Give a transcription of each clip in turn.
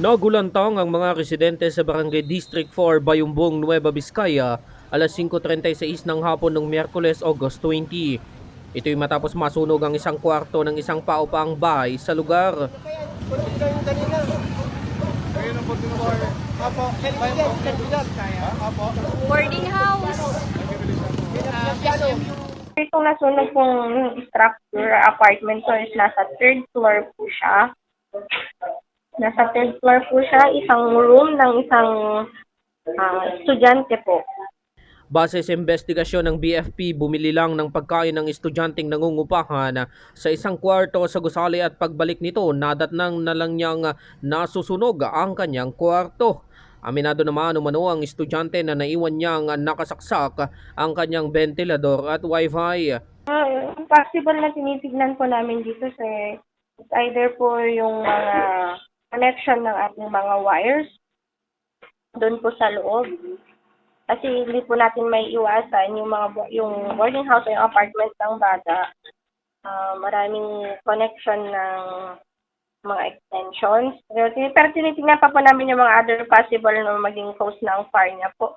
Nagulantang ang mga residente sa Barangay District 4, Bayumbong, Nueva Vizcaya alas 5.36 ng hapon ng Miyerkules, August 20. Ito'y matapos masunog ang isang kwarto ng isang paupaang bahay sa lugar. boarding house. Itong nasunog pong structure, apartment ko is nasa third floor po siya. Nasa third floor po siya, isang room ng isang ah, estudyante po. Base sa investigasyon ng BFP, bumili lang ng pagkain ng estudyanteng nangungupahan sa isang kwarto sa gusali at pagbalik nito, nadatnang na lang niyang nasusunog ang kanyang kwarto. Aminado naman umano ang estudyante na naiwan niyang nakasaksak ang kanyang ventilador at wifi. Ah, possible na tinitignan po namin dito sa it's either po yung mga connection ng ating mga wires doon po sa loob. Kasi hindi po natin may iwasan yung mga yung boarding house o yung apartment ng bata. Ah, maraming connection ng mga extensions. Pero, pero tinitingnan pa po namin yung mga other possible na maging cause ng fire niya po.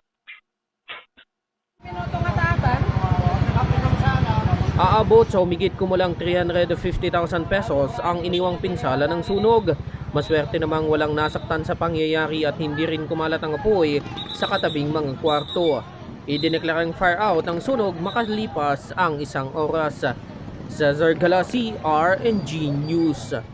Aabot sa umigit kumulang 350,000 pesos ang iniwang pinsala ng sunog. Maswerte namang walang nasaktan sa pangyayari at hindi rin kumalat ang apoy sa katabing mga kwarto. Idineklarang fire out ang sunog makalipas ang isang oras. Cesar Galasi, RNG News.